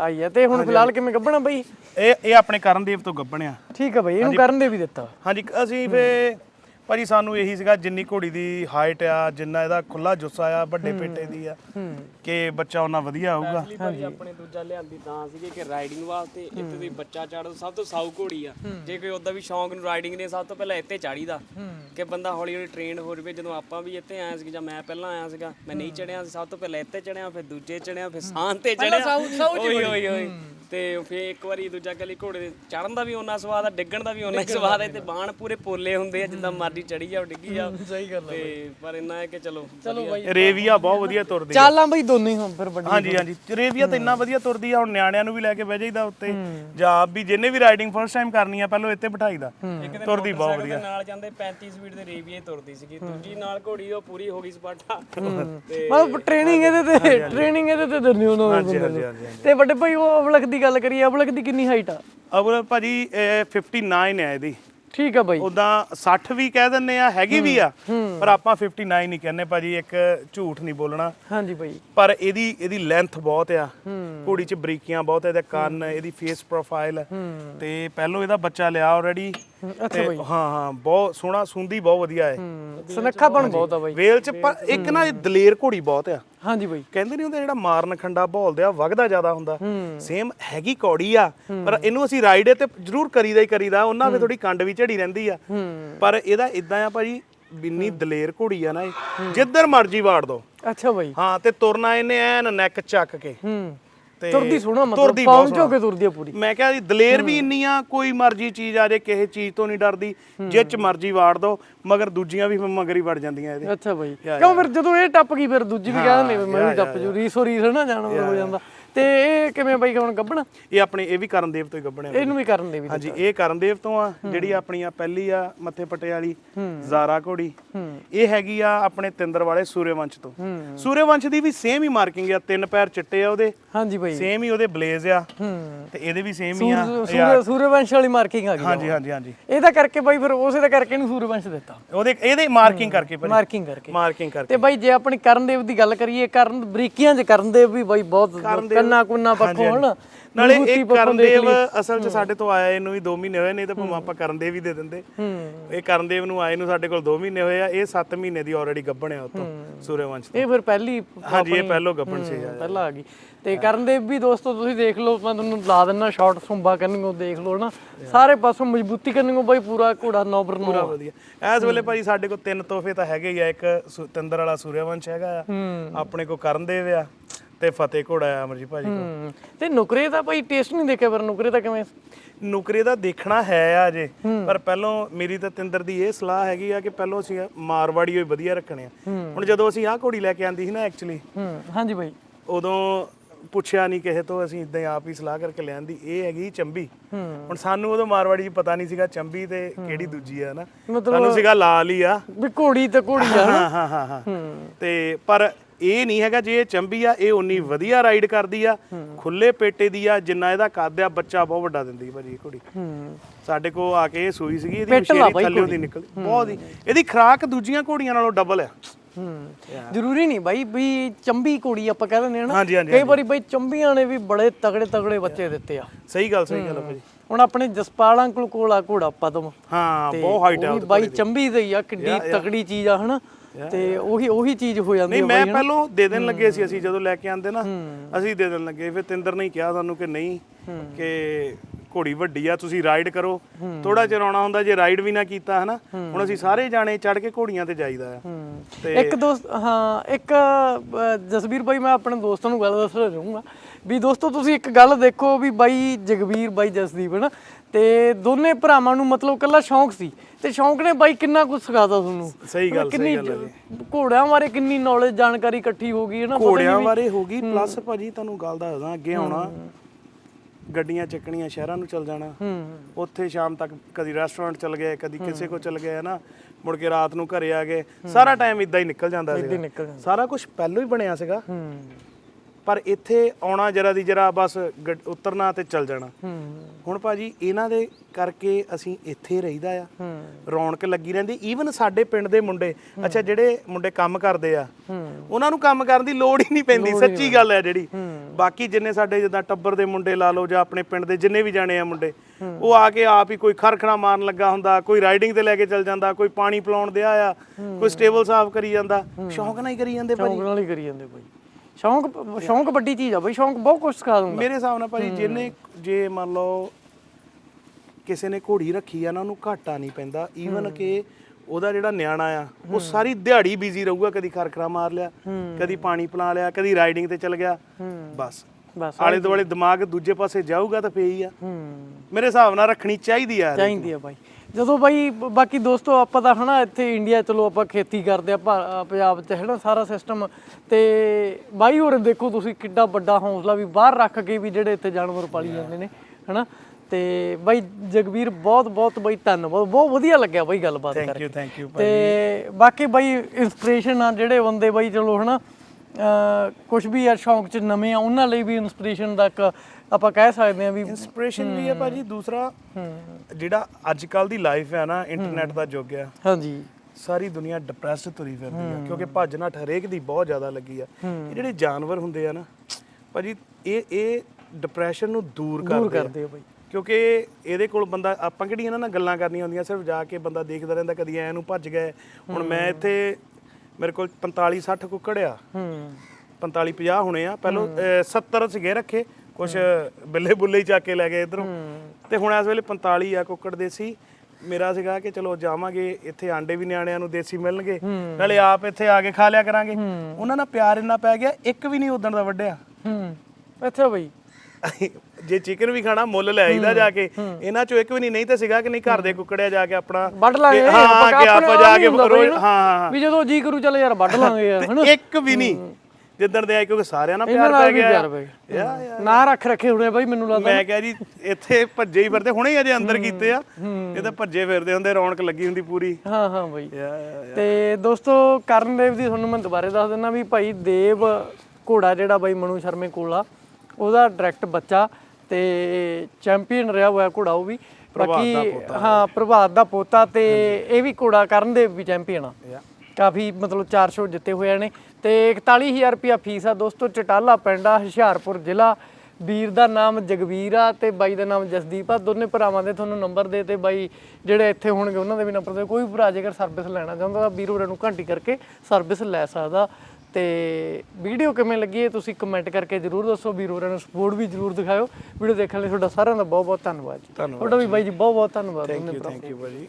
ਆਈ ਆ। ਤੇ ਹੁਣ ਫਿਲਹਾਲ ਕਿਵੇਂ ਗੱਭਣਾ ਬਾਈ? ਇਹ ਇਹ ਆਪਣੇ ਕਰਨਦੇਵ ਤੋਂ ਗੱਬਣਿਆ ਠੀਕ ਆ ਬਾਈ ਇਹਨੂੰ ਕਰਨ ਦੇ ਵੀ ਦਿੱਤਾ। ਹਾਂਜੀ ਅਸੀਂ ਫੇ ਭਾਜੀ ਸਾਨੂੰ ਇਹੀ ਸੀਗਾ ਜਿੰਨੀ ਘੋੜੀ ਦੀ ਹਾਈਟ ਆ ਜਿੰਨਾ ਇਹਦਾ ਖੁੱਲਾ ਜੁੱਸਾ ਆ ਵੱਡੇ ਪੇਟੇ ਦੀ ਆ ਕਿ ਬੱਚਾ ਉਹਨਾਂ ਵਧੀਆ ਆਊਗਾ ਭਾਜੀ ਆਪਣੇ ਦੂਜਾ ਲਿਆਂਦੀ ਤਾਂ ਸੀਗੇ ਕਿ ਰਾਈਡਿੰਗ ਵਾਸਤੇ ਇੱਥੇ ਤੁਸੀਂ ਬੱਚਾ ਚਾੜੋ ਸਭ ਤੋਂ ਸਾਊ ਘੋੜੀ ਆ। ਜੇ ਕੋਈ ਉਦਾਂ ਵੀ ਸ਼ੌਂਕ ਨੂੰ ਰਾਈਡਿੰਗ ਦੇ ਸਭ ਤੋਂ ਪਹਿਲਾਂ ਇੱਥੇ ਚਾੜੀਦਾ ਕਿ ਬੰਦਾ ਹੌਲੀ ਹੌਲੀ ਟ੍ਰੇਨ ਹੋ ਜਵੇ ਜਦੋਂ ਆਪਾਂ ਵੀ ਇੱਥੇ ਆਏ ਸੀ ਜਾਂ ਮੈਂ ਪਹਿਲਾਂ ਆਇਆ ਸੀਗਾ ਮੈਂ ਨਹੀਂ ਚੜਿਆ ਸੀ ਸਭ ਤੋਂ ਪਹਿਲਾਂ ਇੱਥੇ ਚੜਿਆ ਫਿਰ ਦੂਜੇ ਚੜਿਆ ਫਿਰ ਸਾਂ ਤੇ ਚੜਿਆ ਓਏ ਓਏ ਓਏ। ਤੇ ਫੇਰ ਇੱਕ ਵਾਰੀ ਦੂਜਾ ਕਲੀ ਘੋੜੇ ਦੇ ਚੜਨ ਦਾ ਵੀ ਉਹਨਾਂ ਸਵਾਦ ਆ ਡਿੱਗਣ ਦਾ ਵੀ ਉਹਨਾਂ ਹੀ ਸਵਾਦ ਹੈ ਤੇ ਬਾਣ ਪੂਰੇ ਪੋਲੇ ਹੁੰਦੇ ਆ ਜਿੱਦਾਂ ਮਰਜ਼ੀ ਚੜੀ ਜਾਓ ਡਿੱਗੀ ਜਾਓ। ਸਹੀ ਗੱਲ ਤੇ ਪਰ ਇੰਨਾ ਹੈ ਕਿ ਚਲੋ ਚਲੋ ਬਾਈ। ਰੇਵੀਆ ਬਹੁਤ ਵਧੀਆ ਤੁਰਦੀ ਆ ਚਾਲਾਂ ਬਈ ਦੋਨੇ ਹੀ ਹੁਣ ਫਿਰ ਵੱਡੀ ਹਾਂਜੀ ਹਾਂਜੀ। ਰੇਵੀਆ ਤਾਂ ਇੰਨਾ ਵਧੀਆ ਤੁਰਦੀ ਆ ਹੁਣ ਨਿਆਣਿਆਂ ਨੂੰ ਵੀ ਲੈ ਕੇ ਬਹਿ ਜਾਈਦਾ ਉੱਤੇ। ਜਾਂ ਆਪ ਵੀ ਜਿਹਨੇ ਵੀ ਰਾਈਡਿੰਗ ਫਰਸਟ ਟਾਈਮ ਕਰਨੀ ਆ ਪਹਿਲਾਂ ਇੱਥੇ ਬਿਠਾਈਦਾ ਤੁਰਦੀ ਬਹੁਤ ਵਧੀਆ। ਨਾਲ ਜਾਂਦੇ 35 ਸਪੀਡ ਦੇ ਰੇਵੀਏ ਤੁਰਦੀ ਸੀਗੀ। ਦੂਜੀ ਨਾਲ ਘੋੜੀ ਉਹ ਪੂਰੀ ਹੋ ਗਈ ਸਪਾਟਾ। ਤੇ ਮਤਲਬ ਟ੍ਰੇਨਿੰਗ ਇਹਦੇ ਤੇ ਟ੍ਰੇਨਿੰਗ ਇਹਦੇ ਤੇ ਦਿੰਦੇ ਉਹਨਾਂ ਨੂੰ ਹਾਂਜੀ। ਹਾਂਜੀ, ਤੇ ਵੱਡੇ ਭਾਈ ਉਹ ਦੀ ਗੱਲ ਕਰੀਏ ਅਬਲਕ ਦੀ ਕਿੰਨੀ ਹਾਈਟ ਆ? ਅਬਲ ਭਾਜੀ ਇਹ 59 ਹੈ ਇਹਦੀ। ਠੀਕ ਆ ਬਾਈ। ਉਦਾਂ 60 ਵੀ ਕਹਿ ਦਿੰਨੇ ਆ ਹੈਗੀ ਵੀ ਆ ਪਰ ਆਪਾਂ 59 ਨਹੀਂ ਕਹਿੰਦੇ ਭਾਜੀ ਇੱਕ ਝੂਠ ਨਹੀਂ ਬੋਲਣਾ। ਹਾਂਜੀ ਬਾਈ। ਪਰ ਇਹਦੀ ਇਹਦੀ ਲੈਂਥ ਬਹੁਤ ਆ। ਘੋੜੀ 'ਚ ਬਰੀਕੀਆਂ ਬਹੁਤ ਆ ਇਹਦੇ ਕੰਨ ਇਹਦੀ ਫੇਸ ਪ੍ਰੋਫਾਈਲ ਤੇ ਪਹਿਲੋਂ ਇਹਦਾ ਬੱਚਾ ਲਿਆ ਆਲਰੇਡੀ ਅੱਛਾ ਬਾਈ। ਹਾਂ ਹਾਂ ਬਹੁਤ ਸੋਹਣਾ ਸੁੰਦੀ ਬਹੁਤ ਵਧੀਆ ਹੈ। ਸੁਨੱਖਾਪਣ ਬਹੁਤ ਆ ਬਾਈ। ਵੇਲ 'ਚ ਪਰ ਇੱਕ ਨਾ ਇਹ ਦਲੇਰ ਘੋੜੀ ਬਹੁਤ ਆ। ਹਾਂਜੀ ਬਾਈ। ਕਹਿੰਦੇ ਨਹੀਂ ਹੁੰਦੇ ਜਿਹੜਾ ਮਾਰਨ ਖੰਡਾ ਬੋਲਦੇ ਆ ਵਗਦਾ ਜ਼ਿਆਦਾ ਹੁੰਦਾ। ਸੇਮ ਹੈਗੀ ਕੌੜੀ ਆ ਪਰ ਇਹਨੂੰ ਅਸੀਂ ਰਾਈਡ ਤੇ ਜ਼ਰੂਰ ਕਰੀਦਾ ਹੀ ਕਰੀਦਾ ਉਹਨਾਂ ਵੀ ਥੋੜੀ ਕੰਡ ਵੀ ਝੜੀ ਰਹਿੰਦੀ ਆ। ਪਰ ਇਹਦਾ ਇਦਾਂ ਆ ਭਾਜੀ ਬਿੰਨੀ ਦਲੇਰ ਘੋੜੀ ਆ ਨਾ ਇਹ। ਜਿੱਧਰ ਮਰਜ਼ੀ ਵਾੜ ਦੋ। ਅੱਛਾ ਬਾਈ। ਹਾਂ ਤੇ ਤੁਰਨਾ ਇਹਨੇ ਐਨ ਨੈਕ ਚੱਕ ਕੇ। ਹੂੰ। ਤੇ ਤੁਰਦੀ ਸੋਹਣਾ ਮਤਲਬ ਪਹੁੰਚ ਹੋ ਕੇ ਤੁਰਦੀ ਆ ਪੂਰੀ। ਮੈਂ ਕਿਹਾ ਜੀ ਦਲੇਰ ਵੀ ਇੰਨੀ ਆ ਕੋਈ ਮਰਜ਼ੀ ਚੀਜ਼ ਆ ਜੇ ਕਿਸੇ ਚੀਜ਼ ਤੋਂ ਨਹੀਂ ਡਰਦੀ ਜਿੱਚ ਮਰਜ਼ੀ ਵਾੜ ਦੋ ਮਗਰ ਦੂਜੀਆਂ ਵੀ ਮਗਰ ਹੀ ਵੜ ਜਾਂਦੀਆਂ ਇਹਦੇ। ਅੱਛਾ ਬਾਈ। ਕਿਉਂ ਫਿਰ ਜਦੋਂ ਇਹ ਟੱਪ ਗਈ ਫਿਰ ਦੂਜੀ ਵੀ ਕਹਿ ਦਿੰਦੇ ਮੈਂ ਵੀ ਟੱਪ ਜੂ ਰੀਸੋ ਰੀਸ ਨਾ ਜਾਨਵਰ ਹੋ ਜਾਂਦਾ। ਤੇ ਇਹ ਕਿਵੇਂ ਬਾਈ ਹੁਣ ਗੱਬਣਾ? ਇਹ ਆਪਣੇ ਇਹ ਵੀ ਕਰਨਦੇਵ ਤੋਂ ਹੀ ਗੱਬਣੇ ਇਹਨੂੰ ਵੀ ਕਰਨ ਦੇ ਵੀ ਹਾਂਜੀ ਇਹ ਕਰਨਦੇਵ ਤੋਂ ਆ ਜਿਹੜੀ ਆਪਣੀ ਆ ਪਹਿਲੀ ਆ ਮੱਥੇ ਪੱਟੇ ਵਾਲੀ ਜ਼ਾਰਾ ਘੋੜੀ। ਇਹ ਹੈਗੀ ਆ ਆਪਣੇ ਤਿੰਦਰ ਵਾਲੇ ਸੂਰਯਵੰਸ਼ ਤੋਂ। ਸੂਰਯਵੰਸ਼ ਦੀ ਵੀ ਸੇਮ ਹੀ ਮਾਰਕਿੰਗ ਆ ਤਿੰਨ ਪੈਰ ਚਿੱਟੇ ਆ ਉਹਦੇ। ਹਾਂਜੀ ਬਾਈ। ਸੇਮ ਹੀ ਉਹਦੇ ਬਲੇਜ਼ ਆ। ਹੂੰ। ਤੇ ਇਹਦੇ ਵੀ ਸੇਮ ਹੀ ਆ। ਸੂਰਯਵੰਸ਼ ਵਾਲੀ ਮਾਰਕਿੰਗ ਆ ਗਈ ਹਾਂਜੀ ਹਾਂਜੀ ਹਾਂਜੀ। ਇਹਦਾ ਕਰਕੇ ਬਾਈ ਫਿਰ ਉਸੇ ਦਾ ਕਰਕੇ ਇਹਨੂੰ ਸੂਰਯਵੰਸ਼ ਦਿੱਤਾ। ਉਹਦੇ ਇਹਦੇ ਮਾਰਕਿੰਗ ਕਰਕੇ ਮਾਰਕਿੰਗ ਕਰਕੇ। ਮਾਰਕਿੰਗ ਕਰਕੇ। ਤੇ ਬਾਈ ਜੇ ਆਪਣੀ ਕਰਨਦੇਵ ਦੀ ਗੱਲ ਕਰੀਏ ਕਰਨ ਬਰੀਕੀਆਂ ਚ ਕਰਨਦੇਵ ਵੀ ਬਾਈ ਬਹੁਤ ਕੰਨਾ ਕੁੰਨਾ ਪੱਖੋਂ ਹਨਾ? ਨਾਲੇ ਇਹ ਕਰਨਦੇਵ। ਅਸਲ 'ਚ ਸਾਡੇ ਤੋਂ ਆਇਆ ਇਹਨੂੰ ਵੀ 2 ਮਹੀਨੇ ਹੋਏ ਨਹੀਂ ਤਾਂ ਭਾਵੇਂ ਆਪਾਂ ਕਰਨਦੇਵ ਹੀ ਦੇ ਦਿੰਦੇ। ਇਹ ਕਰਨਦੇਵ ਨੂੰ ਆਏ ਨੂੰ ਸਾਡੇ ਕੋਲ 2 ਮਹੀਨੇ ਹੋਏ ਆ ਇਹ 7 ਮਹੀਨੇ ਦੀ ਆਲਰੇਡੀ ਗੱਭਣ ਆ ਉਤੋਂ ਸੂਰਯਵੰਸ਼ ਤੋਂ। ਇਹ ਫਿਰ ਪਹਿਲੀ ਹਾਂਜੀ ਇਹ ਪਹਿਲੋ ਗੱਭਣ ਸੀ। ਹਮ, ਪਹਿਲਾਂ ਆ ਗਈ। ਤੇ ਕਰਨਦੇਵ ਵੀ ਦੋਸਤੋ ਤੁਸੀਂ ਦੇਖ ਲਓ ਮੈਂ ਤੁਹਾਨੂੰ ਲਾ ਦਿੰਨਾ ਸ਼ਾਰਟ ਸੁੰਬਾ ਕਰਨਗੋ ਦੇਖ ਲਓ ਨਾ ਸਾਰੇ ਪਾਸੋਂ ਮਜ਼ਬੂਤੀ ਕਰਨਗੋ ਬਾਈ ਪੂਰਾ ਘੋੜਾ ਨੌਬਰ ਪੂਰਾ ਨੂੰ। ਵਧੀਆ। ਇਸ ਵੇਲੇ ਭਾਜੀ ਸਾਡੇ ਕੋਲ ਤਿੰਨ ਤੋਹਫੇ ਤਾਂ ਹੈਗੇ ਹੀ ਆ ਇੱਕ ਤਿੰਦਰ ਵਾਲਾ ਸੂਰਯਵੰਸ਼ ਹੈਗਾ ਆ ਆਪਣੇ ਕੋਲ ਕਰਨਦੇਵ ਆ। ਤੇ ਫਤਿਹ ਘੋੜਾ ਆ ਅਮਰਜੀ ਭਾਜੀ ਕੋਲ। ਤੇ ਨੁਕਰੇ ਦਾ ਭਾਈ ਟੇਸਟ ਨਹੀਂ ਦੇਖਿਆ ਪਰ ਨੁਕਰੇ ਦਾ ਕਿਵੇਂ? ਨੁਕਰੇ ਦਾ ਦੇਖਣਾ ਹੈ ਆ ਜੇ ਪਰ ਪਹਿਲੋਂ ਮੇਰੀ ਤਾਂ ਤਿੰਦਰ ਦੀ ਇਹ ਸਲਾਹ ਹੈਗੀ ਆ ਕਿ ਪਹਿਲੋਂ ਅਸੀਂ ਮਾਰਵਾੜੀ ਹੋਈ ਵਧੀਆ ਰੱਖਣੇ ਆ। ਹੁਣ ਜਦੋਂ ਅਸੀਂ ਆਹ ਘੋੜੀ ਲੈ ਕੇ ਆਂਦੀ ਸੀ ਨਾ ਐਕਚੁਅਲੀ ਹੂੰ ਹਾਂਜੀ ਬਾਈ ਉਦੋਂ ਪੁੱਛਿਆ ਨਹੀਂ ਕਿਸੇ ਤੋਂ ਅਸੀਂ ਇਦਾਂ ਆਪ ਹੀ ਸਲਾਹ ਕਰਕੇ ਲਿਆਂਦੀ ਇਹ ਹੈਗੀ ਚੰਬੀ। ਹੁਣ ਸਾਨੂੰ ਉਦੋਂ ਮਾਰਵਾੜੀ 'ਚ ਪਤਾ ਨਹੀਂ ਸੀਗਾ ਚੰਬੀ ਤੇ ਕਿਹੜੀ ਦੂਜੀ ਆ ਨਾ। ਸਾਨੂੰ ਸੀਗਾ ਲਾਲ ਹੀ ਆ। ਵੀ ਘੋੜੀ ਤੇ ਘੋੜੀ ਆ ਹਾਂ ਹਾਂ। ਹਾਂ। ਤੇ ਪਰ ਇਹ ਨਹੀਂ ਹੈਗਾ ਜੇ ਇਹ ਚੰਬੀ ਆ ਇਹ ਉਨੀ ਵਧੀਆ ਰਾਈਡ ਕਰਦੀ ਆ ਖੁੱਲੇ ਪੇਟੇ ਦੀ ਆ ਜਿੰਨਾ ਇਹਦਾ ਕੱਦ ਆ ਬੱਚਾ ਬਹੁਤ ਵੱਡਾ ਦਿੰਦੀ ਭਾਜੀ ਇਹ ਘੋੜੀ। ਹੂੰ। ਸਾਡੇ ਕੋ ਆ ਕੇ ਇਹ ਸੂਈ ਸੀਗੀ ਇਹਦੀ ਪਿੱਟ ਲਾ ਮਸ਼ੀਰੀ ਬਾਈ ਥੱਲੇ ਦੀ ਨਿਕਲ ਬਹੁਤ ਹੀ ਇਹਦੀ ਖਰਾਕ ਦੂਜੀਆਂ ਘੋੜੀਆਂ ਨਾਲੋਂ ਡਬਲ ਆ। ਹੂੰ। ਜ਼ਰੂਰੀ ਨਹੀਂ ਬਾਈ ਵੀ ਚੰਬੀ ਘੋੜੀ ਆਪਾਂ ਕਹਿ ਦਿੰਦੇ ਆ ਨਾ। ਹਾਂਜੀ ਹਾਂਜੀ ਕਈ ਵਾਰੀ ਬਾਈ ਚੰਬੀਆਂ ਨੇ ਵੀ ਬੜੇ ਤਗੜੇ ਤਗੜੇ ਬੱਚੇ ਦਿੱਤੇ ਆ। ਸਹੀ ਗੱਲ ਸਹੀ ਗੱਲ ਆ ਭਾਜੀ। ਹੁਣ ਆਪਣੇ ਜਸਪਾਲ ਅੰਕਲ ਕੋਲ ਆ ਘੋੜਾ ਪਦਮ ਹਾਂ ਬਹੁਤ ਹਾਈਟ ਆ ਉਹ ਵੀ ਬਾਈ ਚੰਬੀ ਦੇ ਹੀ ਆ ਕਿੱਡੀ ਤਗੜੀ ਚੀਜ਼ ਆ ਹਨਾ? ਤੇ ਉਹੀ ਉਹੀ ਚੀਜ਼ ਹੋ ਜਾਂਦੀ ਨਹੀਂ ਆ ਮੈਂ ਪਹਿਲੋਂ ਦੇ ਦੇਣ ਲੱਗੇ ਸੀ ਅਸੀਂ ਜਦੋਂ ਲੈ ਕੇ ਆਂਦੇ ਨਾ ਅਸੀਂ ਦੇ ਦੇਣ ਲੱਗੇ। ਫਿਰ ਤਿੰਦਰ ਨੇ ਹੀ ਕਿਹਾ ਸਾਨੂੰ ਕਿ ਨਹੀਂ ਕਿ ਘੋੜੀ ਵੱਡੀ ਆ ਤੁਸੀਂ ਰਾਈਡ ਕਰੋ। ਥੋੜਾ ਚਿਰ ਆਉਣਾ ਹੁੰਦਾ ਜੇ ਰਾਈਡ ਵੀ ਨਾ ਕੀਤਾ ਹਨਾ? ਹੁਣ ਅਸੀਂ ਸਾਰੇ ਜਾਣੇ ਚੜ ਕੇ ਘੋੜੀਆਂ ਤੇ ਜਾਈਦਾ ਆ। ਤੇ ਇੱਕ ਦੋਸਤ ਹਾਂ ਇੱਕ ਜਸਵੀਰ ਬਾਈ ਮੈਂ ਆਪਣੇ ਦੋਸਤਾਂ ਨੂੰ ਗੱਲ ਦੱਸ ਰਹੂੰਗਾ। ਵੀ ਦੋਸਤੋ ਤੁਸੀਂ ਇੱਕ ਗੱਲ ਦੇਖੋ ਵੀ ਬਾਈ ਜਗਵੀਰ ਬਾਈ ਜਸਦੀਪ ਹੈ ਨਾ ਤੇ ਦੋਨੇ ਭਰਾਵਾਂ ਨੂੰ ਮਤਲਬ ਕੱਲਾ ਸ਼ੌਂਕ ਸੀ। ਤੇ ਸ਼ੌਂਕ ਨੇ ਬਾਈ ਕਿੰਨਾ ਕੁਝ ਸਿਖਾਤਾ ਤੁਹਾਨੂੰ? ਸਹੀ ਗੱਲ, ਸਹੀ ਗੱਲ ਹੈ ਘੋੜਿਆਂ ਬਾਰੇ ਕਿੰਨੀ ਨੌਲੇਜ ਜਾਣਕਾਰੀ ਇਕੱਠੀ ਹੋ ਗਈ ਹੈ ਨਾ ਘੋੜਿਆਂ ਬਾਰੇ ਹੋ ਗਈ ਪਲੱਸ ਭਾਜੀ ਤੁਹਾਨੂੰ ਗੱਲ ਦੱਸਦਾ ਅੱਗੇ ਆਉਣਾ। ਗੱਡੀਆਂ ਚੱਕਣੀਆਂ ਸ਼ਹਿਰਾਂ ਨੂੰ ਚੱਲ ਜਾਣਾ। ਉੱਥੇ ਸ਼ਾਮ ਤੱਕ ਕਦੀ ਰੈਸਟੋਰੈਂਟ ਚੱਲ ਗਏ ਕਦੀ ਕਿਸੇ ਕੋ ਚੱਲ ਗਏ ਨਾ ਮੁੜ ਕੇ ਰਾਤ ਨੂੰ ਘਰੇ ਆ ਗਏ। ਸਾਰਾ ਟਾਈਮ ਇਦਾਂ ਹੀ ਨਿਕਲ ਜਾਂਦਾ ਜਾਂਦਾ। ਸਾਰਾ ਕੁਝ ਪਹਿਲਾਂ ਹੀ ਬਣਿਆ ਸੀਗਾ। ਹੂੰ। ਪਰ ਇੱਥੇ ਆਉਣਾ ਜਰਾ ਦੀ ਜਰਾ ਬਸ ਉਤਰਨਾ ਤੇ ਚੱਲ ਜਾਣਾ। ਹੂੰ। ਹੁਣ ਭਾਜੀ ਇਹਨਾਂ ਦੇ ਕਰਕੇ ਅਸੀਂ ਇੱਥੇ ਰਹੀਦਾ ਆ। ਹੂੰ। ਰੌਣਕ ਲੱਗੀ ਰਹਿੰਦੀ। ਈਵਨ ਸਾਡੇ ਪਿੰਡ ਦੇ ਮੁੰਡੇ ਅੱਛਾ ਜਿਹੜੇ ਮੁੰਡੇ ਕੰਮ ਕਰਦੇ ਆ ਹੂੰ। ਉਹਨਾਂ ਨੂੰ ਕੰਮ ਕਰਨ ਦੀ ਲੋੜ ਹੀ ਨਹੀਂ ਪੈਂਦੀ ਸੱਚੀ ਗੱਲ ਹੈ ਜਿਹੜੀ। ਬਾਕੀ ਜਿੰਨੇ ਸਾਡੇ ਜਿੱਦਾਂ ਟੱਬਰ ਦੇ ਮੁੰਡੇ ਲਾ ਲਓ ਜਾਂ ਆਪਣੇ ਪਿੰਡ ਦੇ ਜਿੰਨੇ ਵੀ ਜਾਣੇ ਆ ਮੁੰਡੇ ਉਹ ਆ ਕੇ ਆਪ ਹੀ ਕੋਈ ਖਰਖਣਾ ਮਾਰਨ ਲੱਗਾ ਹੁੰਦਾ ਕੋਈ ਰਾਈਡਿੰਗ ਤੇ ਲੈ ਕੇ ਚੱਲ ਜਾਂਦਾ ਕੋਈ ਪਾਣੀ ਪਿਲਾਉਣ ਦਿਆ ਆ ਕੋਈ ਸਟੇਬਲ ਸਾਫ਼ ਕਰੀ ਜਾਂਦਾ। ਸ਼ੌਂਕ ਨਾਲ ਹੀ ਕਰੀ ਜਾਂਦੇ ਭਾਜੀ। ਸ਼ੌਂਕ ਨਾਲ ਹੀ ਕਰੀ ਜਾਂਦੇ ਬਾਈ ਸ਼ੌਂਕ ਸ਼ੌਂਕ ਵੱਡੀ ਚੀਜ਼ ਆ ਬਾਈ ਸ਼ੌਂਕ ਬਹੁਤ ਕੁਝ ਸਿਖਾ ਦਿੰਦਾ ਮੇਰੇ ਹਿਸਾਬ ਨਾਲ ਭਾਜੀ ਜਿਹਨੇ ਜੇ ਮੰਨ ਲਓ ਕਿਸੇ ਨੇ ਘੋੜੀ ਰੱਖੀ ਆ ਨਾ ਉਹਨੂੰ ਘਾਟਾ ਨਹੀਂ ਪੈਂਦਾ। ਈਵਨ ਕਿ ਉਹਦਾ ਜਿਹੜਾ ਨਿਆਣਾ ਆ ਉਹ ਸਾਰੀ ਦਿਹਾੜੀ ਬਿਜ਼ੀ ਰਹੂਗਾ ਕਦੀ ਖਰਖਰਾ ਮਾਰ ਲਿਆ ਕਦੀ ਪਾਣੀ ਪਿਲਾ ਲਿਆ ਕਦੀ ਰਾਈਡਿੰਗ ਤੇ ਚਲ ਗਿਆ। ਬਸ। ਬਸ ਆਲੇ ਦੁਆਲੇ ਦਿਮਾਗ ਦੂਜੇ ਪਾਸੇ ਜਾਊਗਾ ਤਾਂ ਹੀ ਆ। ਮੇਰੇ ਹਿਸਾਬ ਨਾਲ ਰੱਖਣੀ ਚਾਹੀਦੀ ਆ ਚਾਹੀਦੀ ਆ ਬਾਈ। ਜਦੋਂ ਬਾਈ ਬਾਕੀ ਦੋਸਤੋ ਆਪਾਂ ਤਾਂ ਹਨਾ ਇੱਥੇ ਇੰਡੀਆ ਚਲੋ ਆਪਾਂ ਖੇਤੀ ਕਰਦੇ ਆ ਪੰਜਾਬ 'ਚ ਹੈਨਾ ਸਾਰਾ ਸਿਸਟਮ ਤੇ ਬਾਈ ਹੋਰ ਦੇਖੋ ਤੁਸੀਂ ਕਿੱਡਾ ਵੱਡਾ ਹੌਸਲਾ ਵੀ ਬਾਹਰ ਰੱਖ ਕੇ ਵੀ ਜਿਹੜੇ ਇੱਥੇ ਜਾਨਵਰ ਪਾਲੀ ਜਾਂਦੇ ਨੇ ਹਨਾ। ਤੇ ਬਾਈ ਜਗਵੀਰ ਬਹੁਤ ਬਹੁਤ ਬਾਈ ਧੰਨਵਾਦ ਬਹੁਤ ਵਧੀਆ ਲੱਗਿਆ ਬਾਈ ਗੱਲਬਾਤ ਥੈਂਕ ਕਰਕੇ। ਯੂ ਥੈਂਕ ਯੂ ਤੇ ਬਾਕੀ ਬਾਈ ਇਨਸਪੀਰੇਸ਼ਨ ਆ ਜਿਹੜੇ ਬੰਦੇ ਬਾਈ ਚਲੋ ਹਨਾ ਕੁਝ ਵੀ ਆ ਸ਼ੌਂਕ ਚ ਨਵੇਂ ਆ ਉਹਨਾਂ ਲਈ ਵੀ ਇਨਸਪੀਰੇਸ਼ਨ ਦਾ ਇੱਕ ਆਪਾਂ ਕਹਿ ਸਕਦੇ ਆ ਵੀ ਇਨਸਪੀਰੇਸ਼ਨ ਵੀ ਹੈ। ਭਾਜੀ ਦੂਸਰਾ ਜਿਹੜਾ ਅੱਜ ਕੱਲ ਦੀ ਲਾਈਫ ਹੈ ਨਾ ਇੰਟਰਨੈਟ ਦਾ ਯੁੱਗ ਆ। ਹਾਂਜੀ। ਸਾਰੀ ਦੁਨੀਆ ਡਿਪਰੈਸਡ ਤੁਰੀ ਫਿਰਦੀ ਆ ਕਿਉਂਕਿ ਭੱਜ ਨੱਠ ਹਰੇਕ ਦੀ ਬਹੁਤ ਜ਼ਿਆਦਾ ਲੱਗੀ ਆ। ਇਹ ਜਿਹੜੇ ਜਾਨਵਰ ਹੁੰਦੇ ਆ ਨਾ ਭਾਜੀ ਇਹ ਇਹ ਡਿਪਰੈਸ਼ਨ ਨੂੰ ਦੂਰ ਕਰਦੇ ਆ। ਬਾਈ ਕਿਉਂਕਿ ਇਹਦੇ ਕੋਲ ਬੰਦਾ ਆਪਾਂ ਕਿਹੜੀਆਂ ਇਹਨਾਂ ਨਾਲ ਗੱਲਾਂ ਕਰਨੀਆਂ ਹੁੰਦੀਆਂ ਸਿਰਫ ਜਾ ਕੇ ਬੰਦਾ ਦੇਖਦਾ ਰਹਿੰਦਾ ਕਦੀ ਐ ਨੂੰ ਭੱਜ ਗਏ ਹੁਣ ਮੈਂ ਇੱਥੇ ਮੇਰੇ ਕੋਲ 45 60 ਕੁੱਕੜ ਆ। ਹੂੰ। 45 50 ਹੋਣੇ ਆ ਪਹਿਲਾਂ ਅਹ, 70 ਸੀਗੇ ਰੱਖੇ ਕੁਝ ਬਿੱਲੇ ਬੁੱਲੇ ਹੀ ਚੱਕ ਕੇ ਲੈ ਗਏ ਇਧਰੋਂ। ਤੇ ਹੁਣ ਇਸ ਵੇਲੇ 45 ਆ ਕੁੱਕੜ ਦੇਸੀ। ਮੇਰਾ ਸੀਗਾ ਕਿ ਚਲੋ ਜਾਵਾਂਗੇ ਇੱਥੇ ਆਂਡੇ ਵੀ ਨਿਆਣਿਆਂ ਨੂੰ ਦੇਸੀ ਮਿਲਣਗੇ। ਨਾਲੇ ਆਪ ਇੱਥੇ ਆ ਕੇ ਖਾ ਲਿਆ ਕਰਾਂਗੇ। ਉਹਨਾਂ ਨਾਲ ਪਿਆਰ ਇੰਨਾ ਪੈ ਗਿਆ ਇੱਕ ਵੀ ਨਹੀਂ ਉਦਣ ਦਾ ਵੱਡਿਆ ਅੱਛਾ ਬਾਈ। ਜੇ ਚਿਕਨ ਵੀ ਖਾਣਾ ਮੁੱਲ ਲੈ ਆਈਦਾ ਜਾ ਕੇ। ਇਹਨਾਂ ਚੋਂ ਇੱਕ ਵੀ ਨਹੀਂ ਨਹੀਂ ਤਾਂ ਸੀਗਾ ਕਿ ਨਹੀਂ ਘਰ ਦੇ ਕੁੱਕੜਿਆ ਜਾ ਕੇ ਆਪਣਾ ਵੱਢ ਲਾਂਗੇ। ਹਾਂ ਕਿ ਆਪਾਂ ਜਾ ਕੇ ਹਾਂ ਵੀ ਜਦੋਂ ਜੀ ਕਰੂ ਚੱਲ ਯਾਰ ਵੱਢ ਲਾਂਗੇ ਯਾਰ ਹਨਾ। ਇੱਕ ਵੀ ਨਹੀਂ। ਜਿੱਦਣ ਦੇ ਆਏ ਕਿਉਂਕਿ ਸਾਰਿਆਂ ਨਾਲ ਪਿਆਰ ਪੈ ਗਿਆ। ਪਿਆਰ ਪੈ ਗਿਆ। ਯਾ ਯਾ ਨਾ ਰੱਖ ਰੱਖੇ ਹੋਣੇ ਬਾਈ ਮੈਨੂੰ ਲੱਗਦਾ। ਮੈਂ ਕਿਹਾ ਜੀ ਇੱਥੇ ਭੱਜੇ ਹੀ ਫਿਰਦੇ ਹੁਣੇ ਹੀ ਅਜੇ ਅੰਦਰ ਕੀਤੇ ਆ। ਇਹ ਤਾਂ ਭੱਜੇ ਫਿਰਦੇ ਹੁੰਦੇ ਰੌਣਕ ਲੱਗੀ ਹੁੰਦੀ ਪੂਰੀ। ਹਾਂ ਹਾਂ ਬਾਈ। ਤੇ ਦੋਸਤੋ ਕਰਨਦੇਵ ਦੀ ਤੁਹਾਨੂੰ ਮੈਂ ਦੁਬਾਰੇ ਦੱਸ ਦਿੰਦਾ ਵੀ ਭਾਈ ਦੇਵ ਘੋੜਾ ਜਿਹੜਾ ਬਾਈ ਮਨੂ ਸ਼ਰਮੇ ਕੋਲ ਆ ਉਹਦਾ ਡਾਇਰੈਕਟ ਬੱਚਾ ਤੇ ਚੈਂਪੀਅਨ ਰਿਹਾ ਹੋਇਆ ਘੋੜਾ ਉਹ ਵੀ। ਬਾਕੀ ਹਾਂ ਪ੍ਰਭਾਤ ਦਾ ਪੋਤਾ ਤੇ ਇਹ ਵੀ ਘੋੜਾ ਕਰਨਦੇਵ ਵੀ ਚੈਂਪੀਅਨ ਆ। ਕਾਫੀ ਮਤਲਬ 4 ਸ਼ੋ ਜਿੱਤੇ ਹੋਏ ਨੇ ਤੇ 41000 ਰੁਪਿਆ ਫੀਸ ਆ ਦੋਸਤੋ ਚਟਾਲਾ ਪਿੰਡ ਆ ਹੁਸ਼ਿਆਰਪੁਰ ਜ਼ਿਲ੍ਹਾ। ਵੀਰ ਦਾ ਨਾਮ ਜਗਵੀਰ ਆ ਤੇ ਬਾਈ ਦਾ ਨਾਮ ਜਸਦੀਪ ਆ। ਦੋਨੇ ਭਰਾਵਾਂ ਦੇ ਤੁਹਾਨੂੰ ਨੰਬਰ ਦੇ ਤੇ ਬਾਈ ਜਿਹੜੇ ਇੱਥੇ ਹੋਣਗੇ ਉਹਨਾਂ ਦੇ ਵੀ ਨੰਬਰ ਦੇ। ਕੋਈ ਵੀ ਭਰਾ ਜੇਕਰ ਸਰਵਿਸ ਲੈਣਾ ਚਾਹੁੰਦਾ ਤਾਂ ਵੀਰ ਹੋਰਾਂ ਨੂੰ ਘੰਟੀ ਕਰਕੇ ਸਰਵਿਸ ਲੈ ਸਕਦਾ। ਤੇ ਵੀਡੀਓ ਕਿਵੇਂ ਲੱਗੀ ਹੈ ਤੁਸੀਂ ਕਮੈਂਟ ਕਰਕੇ ਜਰੂਰ ਦੱਸੋ। ਵੀਰ ਹੋਰਾਂ ਨੂੰ ਸਪੋਰਟ ਵੀ ਜਰੂਰ ਦਿਖਾਓ ਵੀਡੀਓ ਦੇਖਣ ਲਈ ਤੁਹਾਡਾ ਸਾਰਿਆਂ ਦਾ ਬਹੁਤ ਬਹੁਤ ਧੰਨਵਾਦ ਜੀ। ਤੁਹਾਡਾ ਵੀ ਬਾਈ ਜੀ ਬਹੁਤ ਬਹੁਤ ਧੰਨਵਾਦ ਭਰਾਵਾਂ ਦਾ। ਥੈਂਕ ਯੂ ਭਾਜੀ।